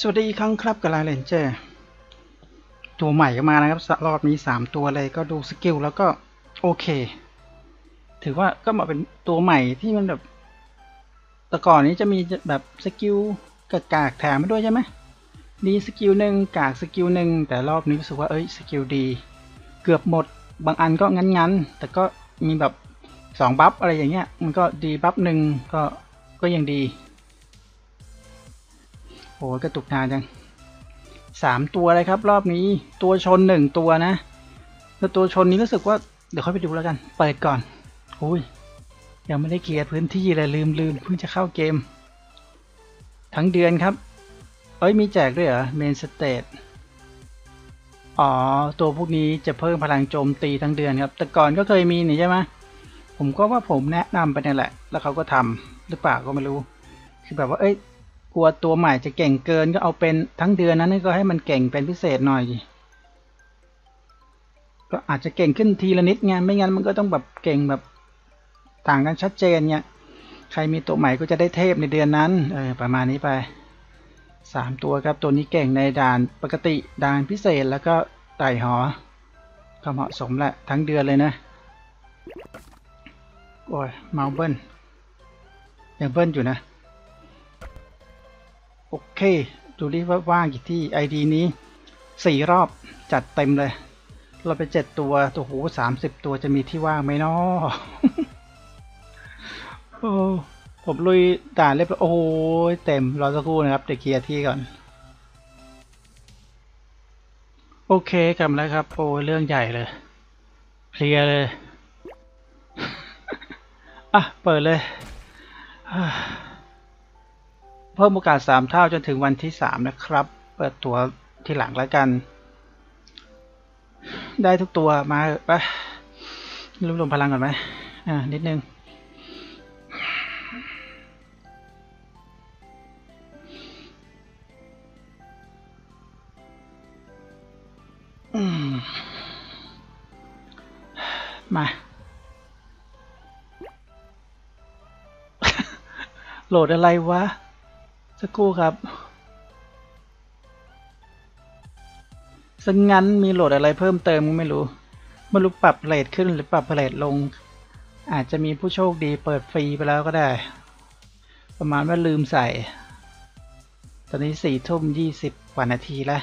สวัสดีอีกครั้งครับกับไลเลนเจอร์ตัวใหม่ก็มานะครับสรอบนี้ 3 ตัวเลยก็ดูสกิลแล้วก็โอเค ถือว่าก็มาเป็นตัวใหม่ที่มันแบบ แต่ก่อนนี้จะมีแบบสกิลกากากแถมมาด้วยใช่ไหมดีสกิลหนึ่งกากสกิลหนึ่งแต่รอบนี้รู้สึกว่าเอ้ยสกิลดี เกือบหมดบางอันก็งั้นๆ แต่ก็มีแบบ2บัฟอะไรอย่างเงี้ยมันก็ดีบัฟหนึ่งก็ก็ยังดี โอ้กระตุกนานจังสามตัวเลยครับ รอบนี้ตัวชนหนึ่งตัวนะแล้วตัวชนนี้รู้สึกว่าเดี๋ยวค่อยไปดูแล้วกัน เปิดก่อนโอ้ยยังไม่ได้เคลียร์พื้นที่เลยลืมลืมเพิ่งจะเข้าเกม ทั้งเดือนครับ เอ้ยมีแจกด้วยเหรอเมนสเตตอ๋อ ตัวพวกนี้จะเพิ่มพลังโจมตีทั้งเดือนครับ แต่ก่อนก็เคยมีนี่ใช่ไหมผมก็ว่าผมแนะนำไปนี่แหละ แล้วเขาก็ทำหรือเปล่าก็ไม่รู้ คือแบบว่าเอ้ย กลัวตัวใหม่จะเก่งเกินก็เอาเป็นทั้งเดือนนั้นก็ให้มันเก่งเป็นพิเศษหน่อย ก็อาจจะเก่งขึ้นทีละนิดไงไม่งั้นมันก็ต้องแบบเก่งแบบต่างกันชัดเจนเนี่ยใครมีตัวใหม่ก็จะได้เทพในเดือนนั้นเออประมาณนี้ไปสามตัวครับตัวนี้เก่งในด่านปกติด่านพิเศษแล้วก็ไต่หอ ก็เหมาะสมแหละทั้งเดือนเลยนะโอ้ยเมาเบิ้ลยังเบิ้ลอยู่นะ โอเค ดูดิว่าว่างกี่ที่ ID นี้สี่รอบจัดเต็มเลย เราไปเจ็ดตัวตัวหูสามสิบตัวจะมีที่ว่างไหมเนาะโอ้ผมลุยด่านเรียบร้อยโอ้ยเต็มรอสักครู่นะครับเดี๋ยวเคลียร์ที่ก่อน โอเคกลับมาแล้วครับโอ้เรื่องใหญ่เลย เคลียร์เลย อะ เปิดเลย เพิ่มโอกาส 3 เท่าจนถึงวันที่ 3 นะครับ เปิดตัวที่หลังแล้วกัน ได้ทุกตัวมาไปรวบรวมพลังก่อนไหมอ่า นิดนึง มา โหลดอะไรวะ สักครู่ครับสังงั้นมีโหลดอะไรเพิ่มเติมก็ไม่รู้ไม่รู้ปรับเรทขึ้นหรือปรับเรทลง อาจจะมีผู้โชคดีเปิดฟรีไปแล้วก็ได้ ประมาณว่าลืมใส่ ตอนนี้สี่ทุ่มยี่สิบกว่านาทีแล้ว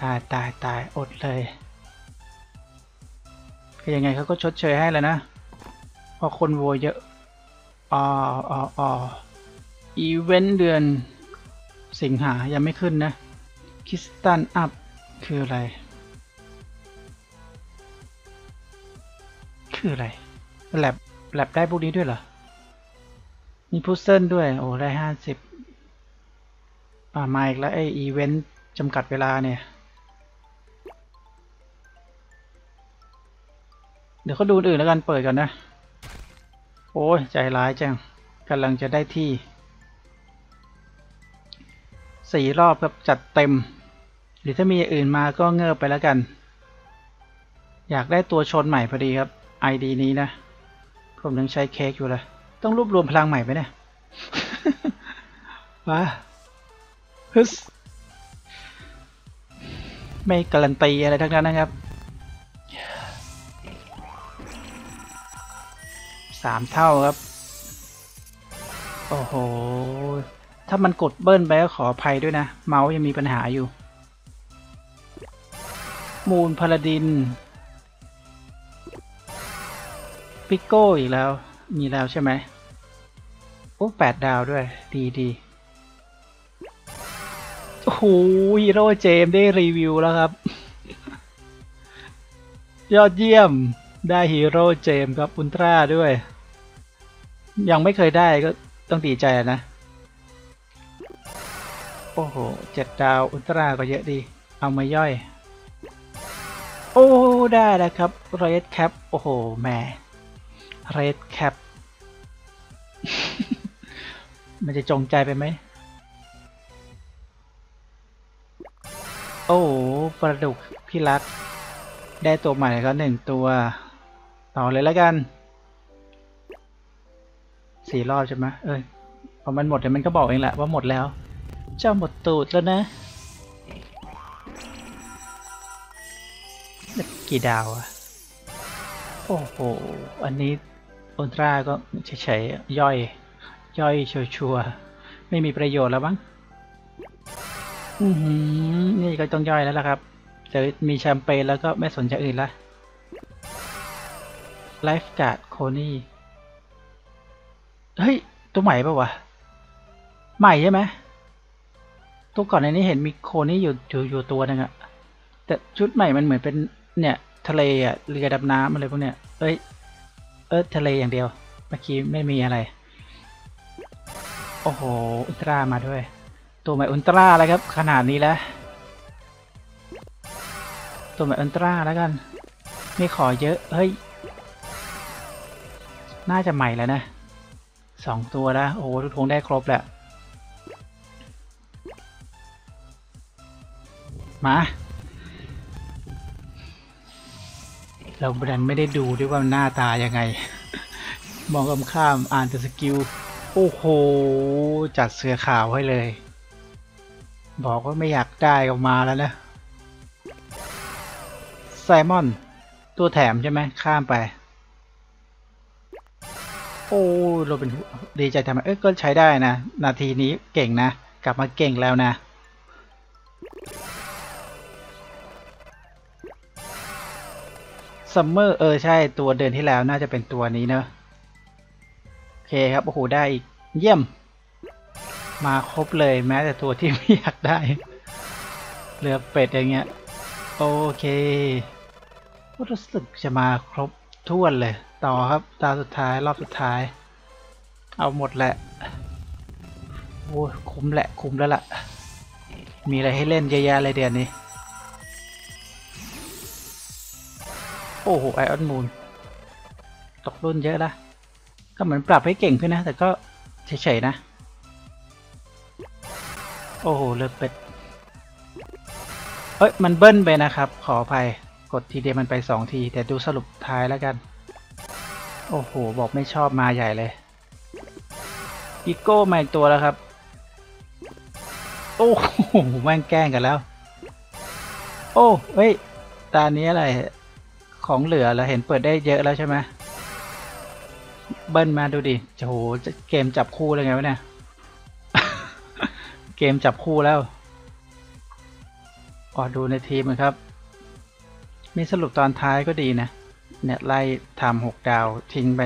ตายตายตายอดเลยก็ยังไงเขาก็ชดเชยให้แล้วนะพราะคนโวยเยอะอ๋ออ๋ออ๋อ อีเวนต์เดือนสิงหายังไม่ขึ้นนะคิสตันอัพคืออะไร คืออะไรแลบแลบได้พวกนี้ด้วยเหรอ มีพุซเซิลด้วย โอ้ได้ห้าสิบอ่ามาอีกแล้วไออีเวนต์จำกัดเวลาเนี่ย เดี๋ยวเขาดูอื่นแล้วกันเปิดก่อนนะ โอ้ยใจร้ายจังกำลังจะได้ที่ สี่รอบครับจัดเต็ม หรือถ้ามีอื่นมาก็เงิบไปแล้วกัน อยากได้ตัวชนใหม่พอดีครับ ID นี้นะ ผมยังใช้เค้กอยู่เลย ต้องรวบรวมพลังใหม่ไหมเนี่ยว้าฮึสไม่การันตีอะไรทั้งนั้นนะครับสามเท่าครับ โอ้โห ถ้ามันกดเบิ้ลไปก็ขออภัยด้วยนะ เมาส์ยังมีปัญหาอยู่ มูลพาลาดิน ปิโก้อีกแล้ว มีแล้วใช่ไหมโอ้แปดดาวด้วย ดีดีโอ้โหฮีโร่เจมได้รีวิวแล้วครับ ยอดเยี่ยมได้ฮีโร่เจมครับอุลตร้าด้วย ยังไม่เคยได้ก็ต้องดีใจนะ โอ้โหเจ็ดดาวอุลตร้าก็เยอะดี เอามาย่อย โอ้ได้แล้วครับเรดแคปโอ้โหแหม่เรดแคปมันจะจงใจไปไหม โอ้ปลาดุกพี่รัก ได้ตัวใหม่ก็หนึ่งตัว ต่อเลยแล้วกัน สี่รอบใช่ไหมเอ้ยพอมันหมดเดี๋ยวมันก็บอกเองแหละว่าหมดแล้ว เจ้าหมดตูดแล้วนะ กี่ดาวอะโอ้โห อันนี้อุลตร้าก็เฉยๆ ย่อย ย่อยชัวๆ ไม่มีประโยชน์แล้วบ้างอือหือนี่ก็ต้องย่อยแล้วล่ะครับ จะมีแชมเปญแล้วก็ไม่สนใจอื่นละไลฟ์การ์ดโคนี่ เฮ้ย ตัวใหม่ปะวะ ใหม่ใช่ไหม ตัวก่อนในนี้เห็นมีโคนี่อยู่อยู่อยู่ตัวหนึงอะแต่ชุดใหม่มันเหมือนเป็นเนี่ย ทะเลอะเรือดำน้ำอะไรพวกเนี้ยเอ้ยเออทะเลอย่างเดียวเมื่อกี้ไม่มีอะไร โอ้โห อุลตร้ามาด้วย ตัวใหม่อุลตร้าแล้วครับ ขนาดนี้แล้วตัวใหม่อุลตร้าแล้วกัน ไม่ขอเยอะเฮ้ยน่าจะใหม่แล้วนะสองตัวแล้วโอ้โหทุกทงได้ครบแหละ มา เราดันไม่ได้ดูด้วยว่าหน้าตายังไง มองกำข้ามอ่านแต่สกิล โอ้โห จัดเสือขาวให้เลย บอกว่าไม่อยากได้ก็มาแล้วนะไซมอน ตัวแถมใช่ไหมข้ามไป โอ้เราเป็นดีใจทำไมเอ้ยก็ใช้ได้นะ นาทีนี้เก่งนะ กลับมาเก่งแล้วนะ ซัมเมอร์เออใช่ตัวเดือนที่แล้วน่าจะเป็นตัวนี้เนอะโอเคครับโอ้โหได้อีกเยี่ยม มาครบเลยแม้แต่ตัวที่ไม่อยากได้เรือเป็ดอย่างเงี้ยโอเครู้สึกจะมาครบถ้วนเลย ต่อครับตาสุดท้ายรอบสุดท้าย เอาหมดแหละโอ้คุ้มแหละคุ้มแล้วล่ะ มีอะไรให้เล่นเยอะแยะเลยเดือนนี้ โอ้โหไอออนมูนตกรุ่นเยอะละก็เหมือนปรับให้เก่งขึ้นนะ แต่ก็เฉยๆนะ โอ้โหเลือดเป็ดเอ้ย มันเบิ้ลไปนะครับ ขออภัยกดทีเดียวมันไปสองที แต่ดูสรุปท้ายแล้วกัน โอ้โห บอกไม่ชอบมาใหญ่เลยอีโก้มาอีกตัวแล้วครับ โอ้โหแม่งแกล้งกันแล้ว โอ้เฮ้ย ตานี้อะไร ของเหลือแล้วเห็นเปิดได้เยอะแล้วใช่ไหมเบิ้ลมาดูดิโอ้โหเกมจับคู่เลยไงวะเนี่ย เกมจับคู่แล้วออดูในทีมนะครับ มีสรุปตอนท้ายก็ดีนะ เนี่ยไล่ทำหกดาวทิ้งไป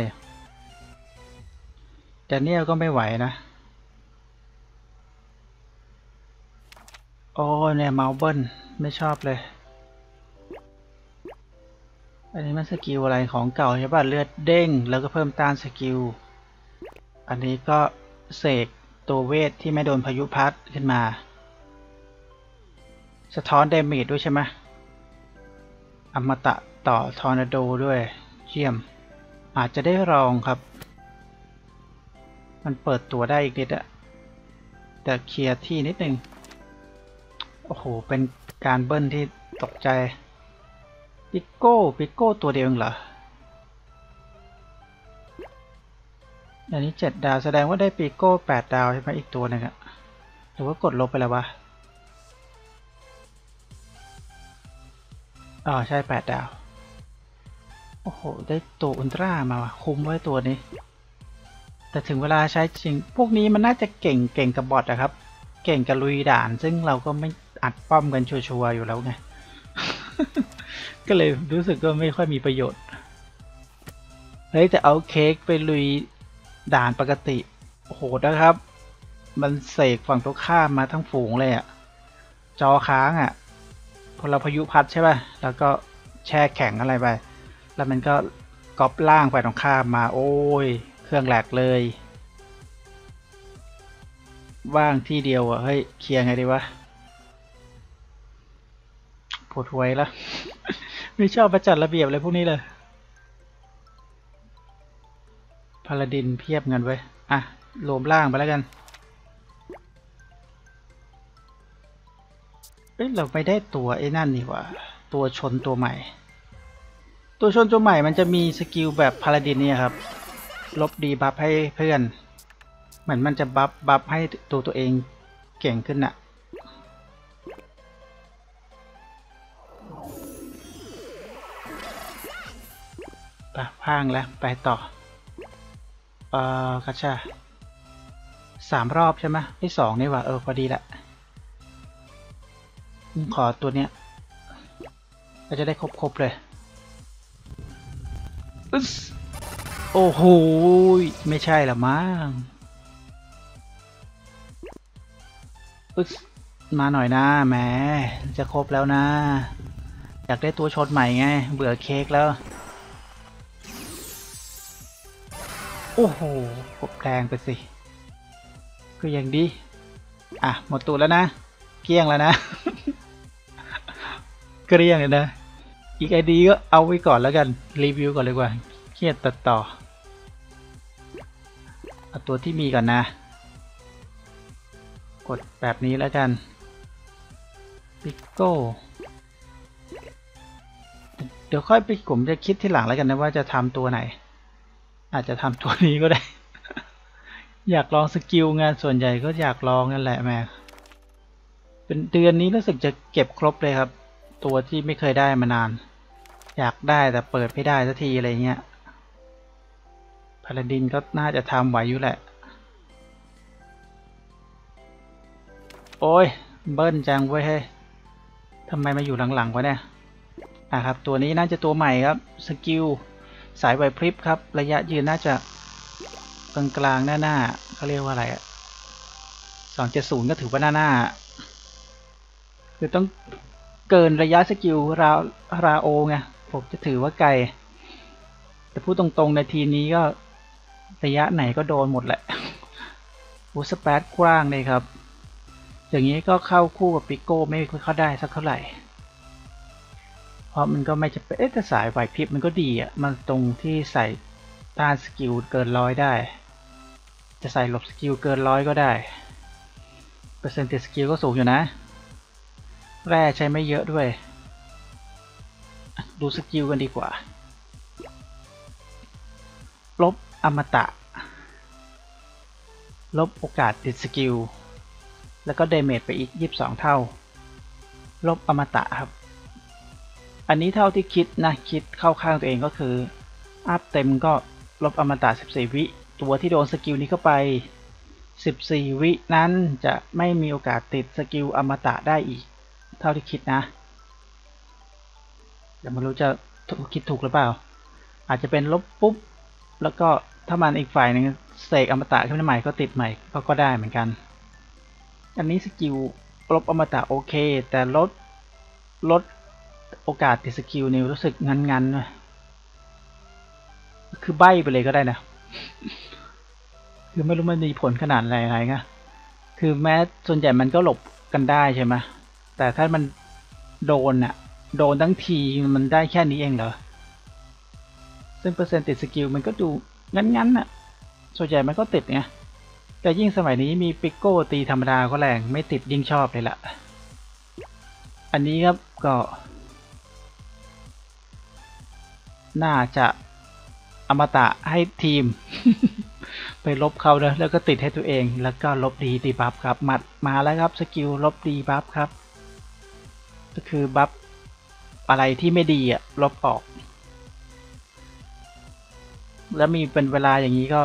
แต่เนี่ยก็ไม่ไหวนะ โอ้เนี่ยเมาเบิ้ลไม่ชอบเลย อันนี้มันสกิลอะไรของเก่าใช่ป่ะเลือดเด้ง แล้วก็เพิ่มต้านสกิล อันนี้ก็เสกตัวเวทที่ไม่โดนพายุพัดขึ้นมา สะท้อนเดเมจด้วยใช่ไหมอมตะต่อทอร์นาโดด้วยเยี่ยม อาจจะได้ลองครับ มันเปิดตัวได้อีกนิดอะแต่เคลียร์ที่นิดนึง โอ้โห เป็นการเบิ้ลที่ตกใจ ปิโก้ปิโก้ตัวเดียวเองเหรออันนี้เจ็ดดาวแสดงว่าได้ปิโก้แปดดาวใช่ไหมอีกตัวหนึ่งอะหรือว่ากดลบไปแล้ววะอ๋อใช่แปดดาว โอ้โห ได้ตัวอุลตร้ามาว่ะคุ้มไว้ตัวนี้ แต่ถึงเวลาใช้จริง พวกนี้มันน่าจะเก่งเก่งกับบอทอะครับ เก่งกับลุยด่าน ซึ่งเราก็ไม่อัดป้อมกันชัวร์ๆอยู่แล้วไง ก็เลยรู้สึกก็ไม่ค่อยมีประโยชน์ เฮ้ยแต่เอาเค้กไปลุยด่านปกติโหดนะครับ มันเสกฝั่งตรงข้ามมาทั้งฝูงเลยอะจอค้างอะพอเราพายุพัดใช่ป่ะ แล้วก็แช่แข็งอะไรไป แล้วมันก็ก๊อปล่างไปตรงข้ามมา โอ้ย เครื่องแหลกเลย ว่างที่เดียวอะเฮ้ย เคลียร์ไงดีวะปวดหัวแล้ว ไม่ชอบประจัดระเบียบอะไรพวกนี้เลยพาลาดินเพียบเงินไว้อะรวมล่างไปแล้วกันเอ้ยเราไม่ได้ตัวไอ้นั่นนี่ว่า ตัวชนตัวใหม่ ตัวชนตัวใหม่มันจะมีสกิลแบบพาลาดินเนี่ยครับ ลบดีบัฟให้เพื่อน เหมือนมันจะบัฟบัฟให้ตัวตัวเองเก่งขึ้นน่ะ พังแล้ว ไปต่อ เอ่อกระชาสามรอบใช่ไหมที่สองนี่ว่าเออ พอดีแหละอืมขอตัวเนี้ยเราจะได้ครบ ๆ เลยอึ๊สโอ้โห ไม่ใช่ละมั้งอึ๊สมาหน่อยนะแหมจะครบแล้วนะ อยากได้ตัวชนใหม่ไง เบื่อเค้กแล้ว อ้โหกบแรงไปสิ ก็ยังดี อะ หมดตัวแล้วนะ เกลี้ยงแล้วนะเกลี้ยงเลยนะ อีกไอดีก็เอาไว้ก่อนแล้วกัน รีวิวก่อนเลยกว่าเครียดตัดต่อ เอาตัวที่มีก่อนนะ กดแบบนี้แล้วกันปิโก้เดี๋ยวค่อยไปผมจะคิดที่หลังแล้วกันนะว่าจะทำตัวไหน อาจจะทำตัวนี้ก็ได้ อยากลองสกิลงานส่วนใหญ่ก็อยากลองนั่นแหละแม่เป็นเดือนนี้รู้สึกจะเก็บครบเลยครับ ตัวที่ไม่เคยได้มานาน อยากได้แต่เปิดไม่ได้สักทีอะไรเงี้ยพาลาดินก็น่าจะทำไหวอยู่แหละ โอ้ย เบิ้ลจังเว้ยเฮ้ยทำไมมาอยู่หลังๆวะเนี่ยอะครับ ตัวนี้น่าจะตัวใหม่ครับ สกิล สายไหวพริบครับ ระยะยืนน่าจะกลางกลางๆหน้าหน้าเขาเรียกว่าอะไรอะสองเจ็ดศูนย์ก็ถือว่าหน้าหน้าคือต้องเกินระยะสกิลราราโอไงผมจะถือว่าไกล แต่พูดตรงๆในทีนี้ก็ระยะไหนก็โดนหมดแหละบูสเปดกว้างเลยครับ อย่างนี้ก็เข้าคู่กับปิโก้ไม่ค่อยเข้าได้สักเท่าไหร่ เพราะมันก็ไม่จะเป็นเอ๊ะแต่สายไหวพริบมันก็ดีอะ มันตรงที่ใส่ต้านสกิลเกินร้อยได้ จะใส่หลบสกิลเกินร้อยก็ได้ เปอร์เซ็นต์สกิลก็สูงอยู่นะ แร่ใช้ไม่เยอะด้วย ดูสกิลกันดีกว่า ลบอมตะ ลบโอกาสติดสกิล แล้วก็เดเมจไปอีก 22 เท่า ลบอมตะครับ อันนี้เท่าที่คิดนะ คิดเข้าข้างตัวเองก็คือ อัพเต็มก็ลบอมตะ14 วิ ตัวที่โดนสกิลนี้เข้าไป 14 วินั้นจะไม่มีโอกาสติดสกิลอมตะได้อีก เท่าที่คิดนะแต่ไม่รู้จะคิดถูกหรือเปล่า อาจจะเป็นลบปุ๊บ แล้วก็ถ้ามันอีกฝ่ายหนึ่งเสกอมตะขึ้นมาใหม่ก็ติดใหม่ก็ก็ได้เหมือนกัน อันนี้สกิลลบอมตะโอเค แต่ลดลด โอกาสติดสกิลนี่รู้สึกงันๆนะคือใบไปเลยก็ได้นะ คือไม่รู้มันมีผลขนาดไหนไงไงคือแม้ส่วนใหญ่มันก็หลบกันได้ใช่ไหมแต่ถ้ามันโดนอะโดนทั้งทีมันได้แค่นี้เองเหรอ ซึ่งเปอร์เซ็นต์ติดสกิลมันก็ดูงั้นๆน่ะ ส่วนใหญ่มันก็ติดไง แต่ยิ่งสมัยนี้มีปิโก้ตีธรรมดาก็แรง ไม่ติดยิ่งชอบเลยล่ะ อันนี้ครับก็ น่าจะอมตะให้ทีม ไปลบเขาเนอะแล้วก็ติดให้ตัวเอง แล้วก็ลบดีดีบัฟครับมัดมาแล้วครับสกิลลบดีบัฟครับ ก็คือบัฟอะไรที่ไม่ดีอะลบออก แล้วมีเป็นเวลาอย่างนี้ก็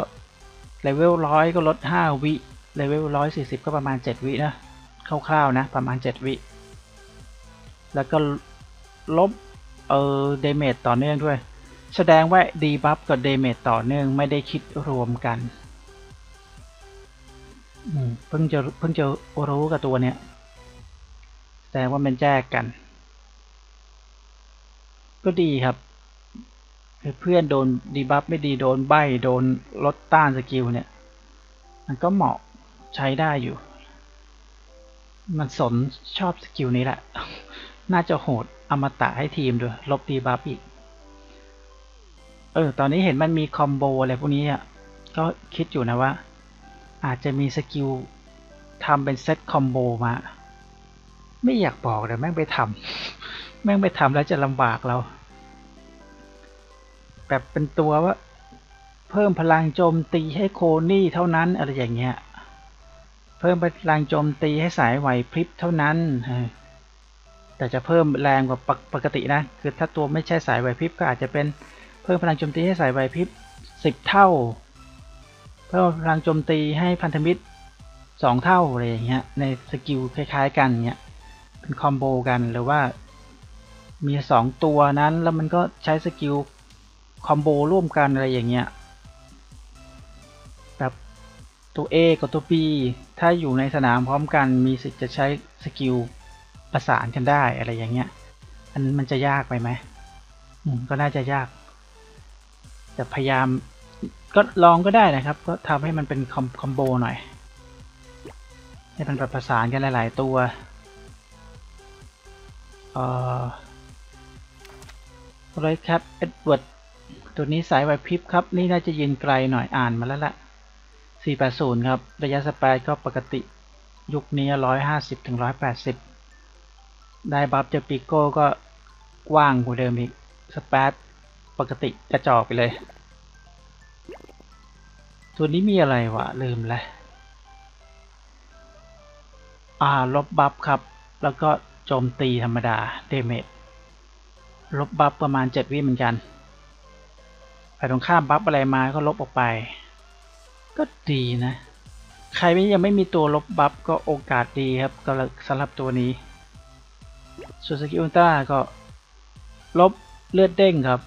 เลเวลร้อยก็ลดห้าวิเลเวลร้อยสี่สิบก็ประมาณเจ็ดวินะคร่าวๆนะ ประมาณเจ็ดวิ แล้วก็ลบเออเดเมจต่อเนื่องด้วย แสดงว่าดีบัฟกับเดเมจต่อเนื่องไม่ได้คิดรวมกันเพิ่งจะเพิ่งจะรู้กับตัวเนี้ยแสดงว่ามันแยกกัน ก็ดีครับเพื่อนโดนดีบัฟไม่ดีโดนใบโดนลดต้านสกิลเนี่ย มันก็เหมาะใช้ได้อยู่ มันสนชอบสกิลนี้แหละ น่าจะโหดอมตะให้ทีมด้วย ลบดีบัฟอีก เออ ตอนนี้เห็นมันมีคอมโบอะไรพวกนี้อะ ก็คิดอยู่นะว่า อาจจะมีสกิลทำเป็นเซตคอมโบมา ไม่อยากบอกแต่แม่งไปทำแม่งไปทำแล้วจะลำบากเรา แบบเป็นตัวว่า เพิ่มพลังโจมตีให้โคนี่เท่านั้นอะไรอย่างเงี้ย เพิ่มพลังโจมตีให้สายไหวพริบเท่านั้นแต่จะเพิ่มแรงกว่าปกปกตินะ คือถ้าตัวไม่ใช่สายไหวพริบก็อาจจะเป็น เพิ่มพลังโจมตีให้สายไหวพริบสิบเท่า เพิ่มพลังโจมตีให้พันธมิตรสองเท่าอะไรอย่างเงี้ยในสกิลคล้ายๆกันเงี้ยเป็นคอมโบกันหรือว่ามีสองตัวนั้นแล้วมันก็ใช้สกิลคอมโบร่วมกันอะไรอย่างเงี้ยแบบตัว A กับตัว B ถ้าอยู่ในสนามพร้อมกันมีสิทธิ์จะใช้สกิลประสานกันได้อะไรอย่างเงี้ยอันมันจะยากไปไหมก็น่าจะยาก แต่พยายามก็ลองก็ได้นะครับ ก็ทำให้มันเป็นคอมคอมโบหน่อยให้มันประสานกันหลาย ๆ ตัวเอ่อไรครับเอ็ดเวิร์ดตัวนี้สายไวพริบครับ นี่น่าจะยืนไกลหน่อยอ่านมาแล้วละ480 ครับ ระยะสเปซก็ปกติยุคนี้ 150ถึง180 ได้บัฟจากปิโก้ก็กว้างกว่าเดิมอีกสเปซ ปกติกระจอกไปเลย ตัวนี้มีอะไรวะ ลืมแล้วอ่าลบบัฟครับ แล้วก็โจมตีธรรมดาเดเมจลบบัฟประมาณ 7 วิเหมือนกันฝ่ายตรงข้ามบัฟอะไรมาก็ลบออกไป ก็ดีนะ ใครไม่ยังไม่มีตัวลบบัฟก็โอกาสดีครับก็สำหรับตัวนี้ส่วนสกิลอุลตร้าก็ลบเลือดเด้งครับ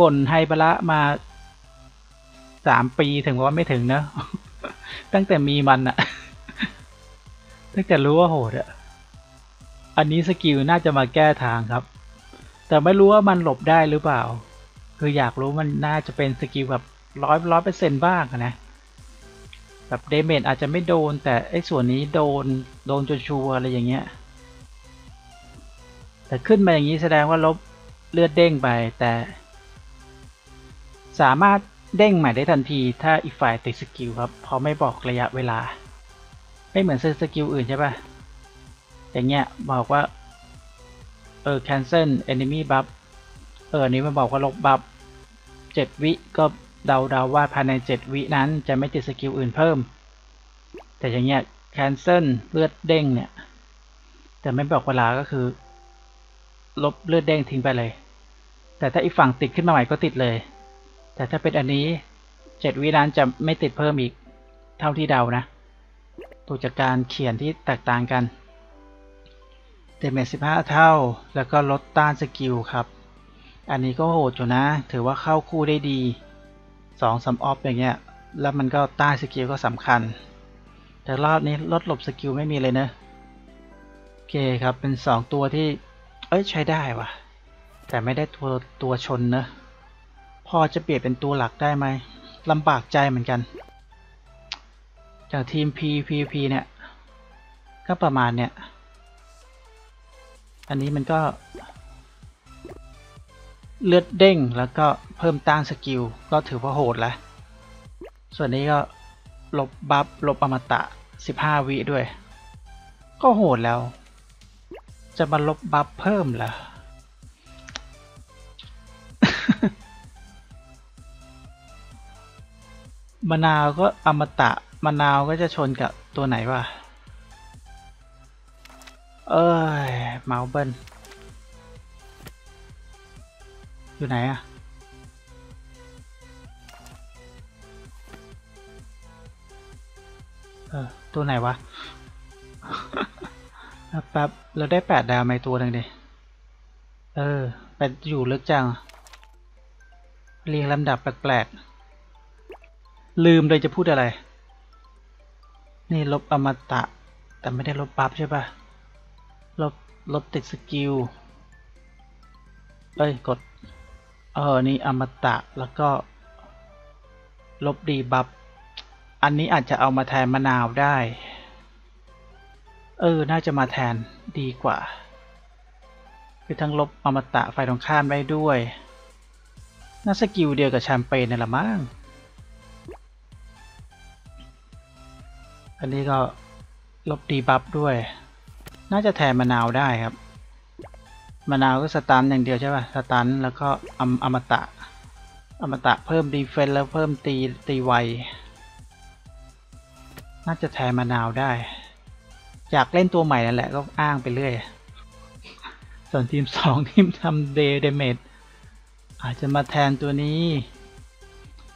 บ่นไฮบาระมาสามปีถึงว่าไม่ถึงนะ ตั้งแต่มีมันอะตั้งแต่รู้ว่าโหดอะอันนี้สกิลน่าจะมาแก้ทางครับ แต่ไม่รู้ว่ามันหลบได้หรือเปล่า คืออยากรู้มันน่าจะเป็นสกิลแบบร้อยร้อยเปอร์เซ็นต์บ้างนะ แบบเดเมจอาจจะไม่โดน แต่ไอ้ส่วนนี้โดนโดนจนชัวร์อะไรอย่างเงี้ย แต่ขึ้นมาอย่างนี้แสดงว่าลบเลือดเด้งไปแต่ สามารถเด้งใหม่ได้ทันทีถ้าอีกฝ่ายติดสกิลครับเพราะไม่บอกระยะเวลา ไม่เหมือนสกิลอื่นใช่ปะอย่างเงี้ยบอกว่า เออ cancel enemy buff เอออันนี้มันบอกว่าลบบัฟเจ็ดวิก็เดาเดาว่าภายในเจ็ดวินั้นจะไม่ติดสกิลอื่นเพิ่ม แต่อย่างเงี้ย cancel เลือดเด้งเนี่ย แต่ไม่บอกเวลาก็คือ ลบเลือดเด้งทิ้งไปเลย แต่ถ้าอีกฝั่งติดขึ้นมาใหม่ก็ติดเลย แต่ถ้าเป็นอันนี้เจ็ดวินั้นจะไม่ติดเพิ่มอีกเท่าที่เดานะตัวจากการเขียนที่แตกต่างกันเดเมจ15เท่า แล้วก็ลดต้านสกิลครับ อันนี้ก็โหดอยู่นะ ถือว่าเข้าคู่ได้ดี2ซัมออฟอย่างเงี้ย แล้วมันก็ต้านสกิลก็สำคัญ แต่รอบนี้ลดหลบสกิลไม่มีเลยเนะโอเคครับเป็น2ตัวที่ เอ้ยใช้ได้ว่ะ แต่ไม่ได้ตัวตัวชนเนะ พอจะเปลี่ยนเป็นตัวหลักได้ไหมลำบากใจเหมือนกัน จากทีม PVP เนี่ย ก็ประมาณเนี่ย อันนี้มันก็ เลือดเด้งแล้วก็เพิ่มต้านสกิล ก็ถือว่าโหดแล้ว ส่วนนี้ก็ลบบัฟลบอมตะ 15 วิด้วย ก็โหดแล้ว จะมาลบบัฟเพิ่มเหรอ มะนาวก็อมตะมะนาวก็จะชนกับตัวไหนวะเอ้ยเมาเบิลอยู่ไหนอะเออตัวไหนวะแป๊บเราได้แปดดาวไหมตัวหนึ่งดิเออไปดอยู่ลึกจังเรียงลำดับแปลกๆ ลืมเลยจะพูดอะไร นี่ลบอมตะ แต่ไม่ได้ลบบัฟใช่ปะลบ ลบติดสกิล เอ้ย กด เออ นี่อมตะ แล้วก็ ลบดีบัฟ อันนี้อาจจะเอามาแทนมะนาวได้ เออ น่าจะมาแทนดีกว่า คือทั้งลบอมตะไฟตรงข้ามได้ด้วย น่าสกิลเดียวกับแชมเปญนี่แหละมั้ง อันนี้ก็ลบดีบัฟด้วย น่าจะแทนมะนาวได้ครับ มะนาวก็สตันอย่างเดียวใช่ป่ะ สตันแล้วก็อมอมตะ อมตะเพิ่มดีเฟนแล้วเพิ่มตีตีไว น่าจะแทนมะนาวได้ อยากเล่นตัวใหม่นั่นแหละก็อ้างไปเรื่อย ส่วนทีมสองทีมทำเดเดเมจอาจจะมาแทนตัวนี้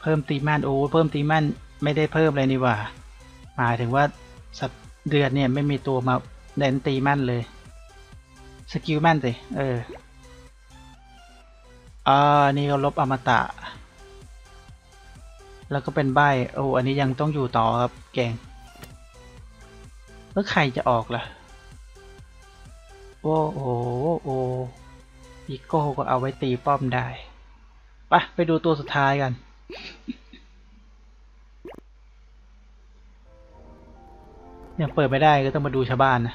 เพิ่มตีมันโอ้เพิ่มตีมันไม่ได้เพิ่มเลยนี่ว่า หมายถึงว่าสัปเดือนเนี่ยไม่มีตัวมาเน้นตีมันเลย สกิลมันสิ เอออ่านี่ก็ลบอมตะ แล้วก็เป็นใบโอ้อันนี้ยังต้องอยู่ต่อครับเก่งแล้วใครจะออกล่ะ โอ้โหโอ้อีโก้ก็เอาไว้ตีป้อมได้ไปไปดูตัวสุดท้ายกัน ยังเปิดไม่ได้ก็ต้องมาดูชาวบ้านนะ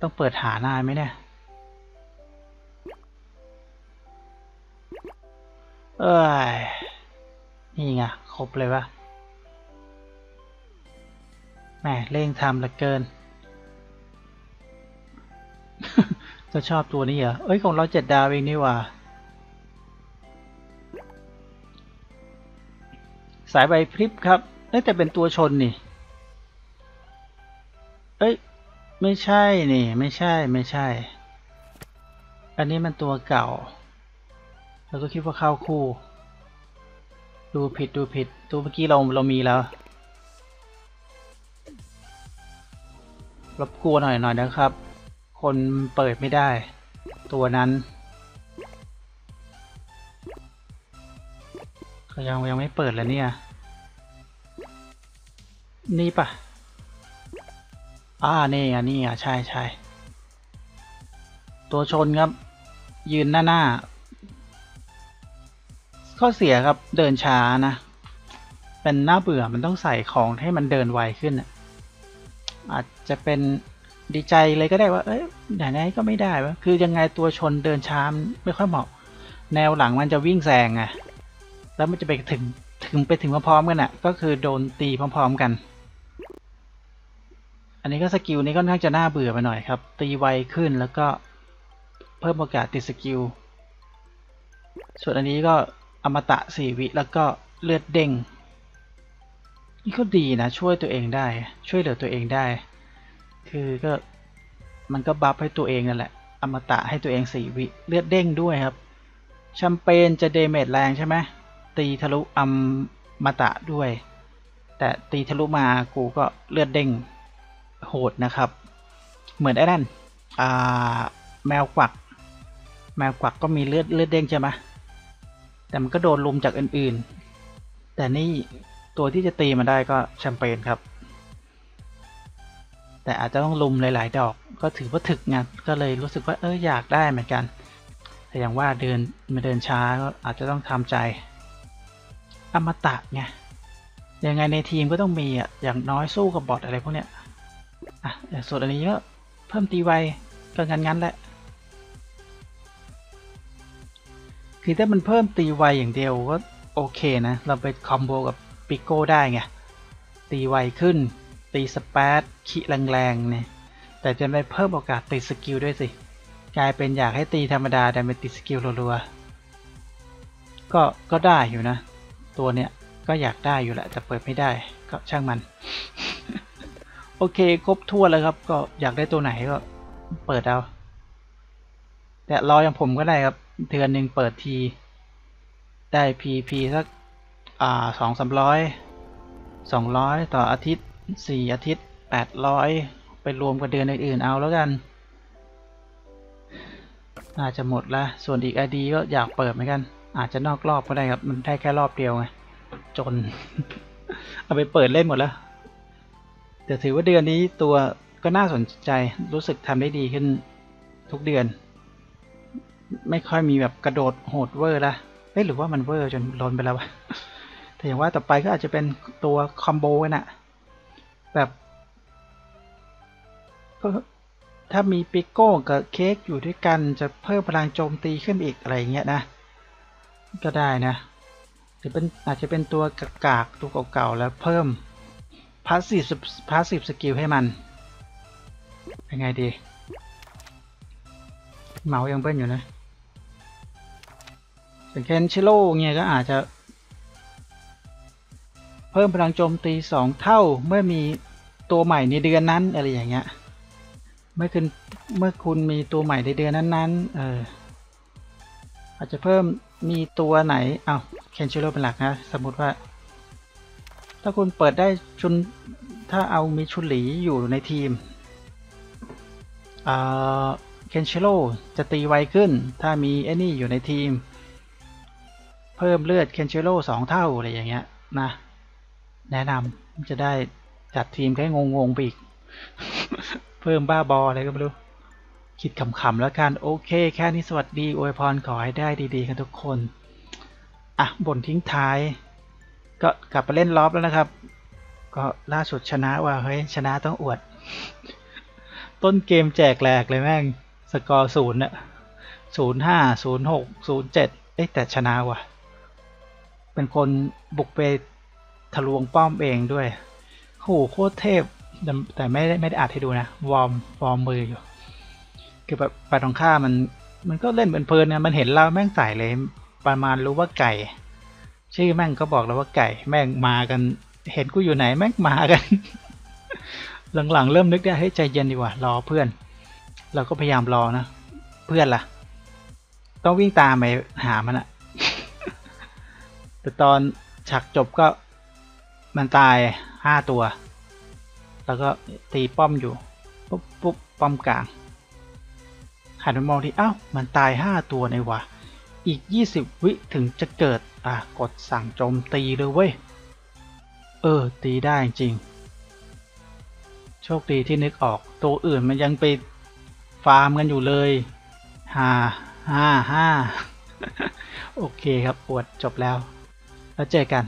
ต้องเปิดหานานไหมเนี่ย เอ้ย นี่ไงครบเลยวะแหมเร่งทำเหลือเกินจะชอบตัวนี้เหรอ เอ้ยของเราเจ็ดดาวเองนี่ว่า สายใบพริบครับน่าจะเป็นตัวชนนี่ เอ้ย ไม่ใช่นี่ ไม่ใช่ไม่ใช่ อันนี้มันตัวเก่า แล้วก็คิดว่าเข้าคู่ ดูผิดดูผิด ตัวเมื่อกี้เราเรามีแล้ว รบกวนหน่อยหน่อยนะครับ คนเปิดไม่ได้ ตัวนั้นยังยังไม่เปิดแล้วเนี่ย นี่ปะ อ่านี่อะนี่อะใช่ใช่ตัวชนครับ ยืนหน้าหน้า ข้อเสียครับเดินช้านะ เป็นหน้าเบื่อมันต้องใส่ของให้มันเดินไวขึ้นอาจจะเป็นดีใจเลยก็ได้ว่า เอ้ยไหนๆก็ไม่ได้วะคือยังไงตัวชนเดินช้าไม่ค่อยเหมาะ แนวหลังมันจะวิ่งแซงไงแล้วมันจะไปถึงถึงไปถึงพร้อมๆกันอะ ก็คือโดนตีพร้อม ๆ กัน อันนี้ก็สกิลนี้ก็น่าจะน่าเบื่อไปหน่อยครับ ตีไวขึ้นแล้วก็เพิ่มโอกาสติดสกิล ส่วนอันนี้ก็อมตะสี่วิแล้วก็เลือดเด้ง นี่ก็ดีนะ ช่วยตัวเองได้ ช่วยเหลือตัวเองได้ คือก็มันก็บัฟให้ตัวเองนั่นแหละ อมตะให้ตัวเองสี่วิ เลือดเด้งด้วยครับ แชมเปญจะเดเมจแรงใช่ไหม ตีทะลุอมตะด้วย แต่ตีทะลุมากูก็เลือดเด้ง โหดนะครับ เหมือนไอ้นั่นอ่าแมวกวัก แมวกวักก็มีเลือดเลือดเด้งใช่ไหมแต่มันก็โดนลุมจากอื่นๆ แต่นี่ตัวที่จะตีมันได้ก็แชมเปญครับ แต่อาจจะต้องลุมหลาย ๆ ดอก ก็ถือว่าถึกไงก็เลยรู้สึกว่าเอออยากได้เหมือนกัน แต่อย่างว่าเดินมาเดินช้าก็อาจจะต้องทำใจ อมตะไงยังไงในทีมก็ต้องมีอะอย่างน้อยสู้กับบอทอะไรพวกเนี้ย อะแต่ส่วนอันนี้ก็เพิ่มตีไวก็งั้นๆแหละคือถ้ามันเพิ่มตีไวอย่างเดียวก็โอเคนะ เราไปคอมโบกับปิโก้ได้ไง ตีไวขึ้น ตีสเปซขีแรงๆเนี่ย แต่จะไปเพิ่มโอกาสติดสกิลด้วยสิ กลายเป็นอยากให้ตีธรรมดาแต่เป็นติดสกิลรัวๆ ก็ก็ได้อยู่นะ ตัวเนี้ยก็อยากได้อยู่แหละแต่เปิดไม่ได้ก็ช่างมัน โอเค ครบทั่วแล้วครับ ก็อยากได้ตัวไหนก็เปิดเอาแต่รออย่างผมก็ได้ครับ เดือนหนึ่งเปิดที ได้พีพีสัก อ่าสองสามร้อยสองร้อยต่ออาทิตย์สี่อาทิตย์แปดร้อยไปรวมกับเดือนอื่นๆเอาแล้วกันน่าจจะหมดละส่วนอีกไอดีก็อยากเปิดเหมือนกัน อาจจะนอกรอบก็ได้ครับ มันได้แค่รอบเดียวไง จน เอาไปเปิดเล่นหมดแล้ว แต่ถือว่าเดือนนี้ตัวก็น่าสนใจรู้สึกทำได้ดีขึ้นทุกเดือน ไม่ค่อยมีแบบกระโดดโหดเวอร์ละเอ้ยหรือว่ามันเวอร์จนล้นไปแล้ววะแต่อย่างว่าต่อไปก็อาจจะเป็นตัวคอมโบกันอะแบบถ้ามีปิโก้กับเค้กอยู่ด้วยกันจะเพิ่มพลังโจมตีขึ้นอีกอะไรเงี้ยนะ ก็ได้นะหรือเป็นอาจจะเป็นตัวกากๆตัวเก่าๆแล้วเพิ่ม พาสซีฟพาสซีฟสกิลให้มันเป็นไงดี เมาส์ยังเบิ้ลอยู่นะอย่างเคนชิโร่เงี้ยก็อาจจะ เพิ่มพลังโจมตีสองเท่าเมื่อมีตัวใหม่ในเดือนนั้น อะไรอย่างเงี้ย เมื่อคุณเมื่อคุณมีตัวใหม่ในเดือนนั้นๆเอออาจจะเพิ่มมีตัวไหน เอาเคนชิโร่เป็นหลักนะ สมมติว่า ถ้าคุณเปิดได้ชุนถ้าเอามีชุนหลีอยู่ในทีมเคนเชโร่จะตีไวขึ้น ถ้ามีไอ้นี่อยู่ในทีม เพิ่มเลือดเคนเชโร่สองเท่าอะไรอย่างเงี้ยนะแนะนำจะได้จัดทีมแค่งงๆไปอีก เพิ่มบ้าบออะไรก็ไม่รู้ คิดขำๆแล้วกัน โอเค แค่นี้สวัสดีอวยพรขอให้ได้ดีๆกันทุกคน อะบ่นทิ้งท้าย ก็กลับไปเล่นลอฟแล้วนะครับ ก็ล่าสุดชนะว่าเฮ้ยชนะต้องอวด ต้นเกมแจกแหลกเลยแม่ง สกอร์ศูนย์อะศูนย์ห้าศูนย์หกศูนย์เจ็ดเอ๊ะแต่ชนะว่ะ เป็นคนบุกไปทะลวงป้อมเองด้วยโหโคตรเทพ แต่ไม่ได้ไม่ได้อัดให้ดูนะ วอร์มวอร์มมืออยู่ คือแบบไปตรงข้ามัน มันก็เล่นเพลินนะมันเห็นเราแม่งใส่เลย ประมาณรู้ว่าไก่ ชื่อแม่งก็บอกแล้วว่าไก่ แม่งมากัน เห็นกูอยู่ไหนแม่งมากัน หลังๆเริ่มนึกได้ให้ใจเย็นดีกว่ารอเพื่อน เราก็พยายามรอนะเพื่อนล่ะ ต้องวิ่งตามไปหามันอะแต่ตอนฉากจบก็มันตายห้าตัว แล้วก็ตีป้อมอยู่ปุ๊บปุ๊บป้อมกลางหันไปมองที่อ้าวมันตายห้าตัวในวะอีกยี่สิบวิถึงจะเกิด อะ กดสั่งโจมตีเลยเว้ย เออ ตีได้จริง โชคดีที่นึกออก ตัวอื่นมันยังไปฟาร์มกันอยู่เลยห้าห้าห้าโอเคครับ อวดจบแล้ว แล้วเจอกัน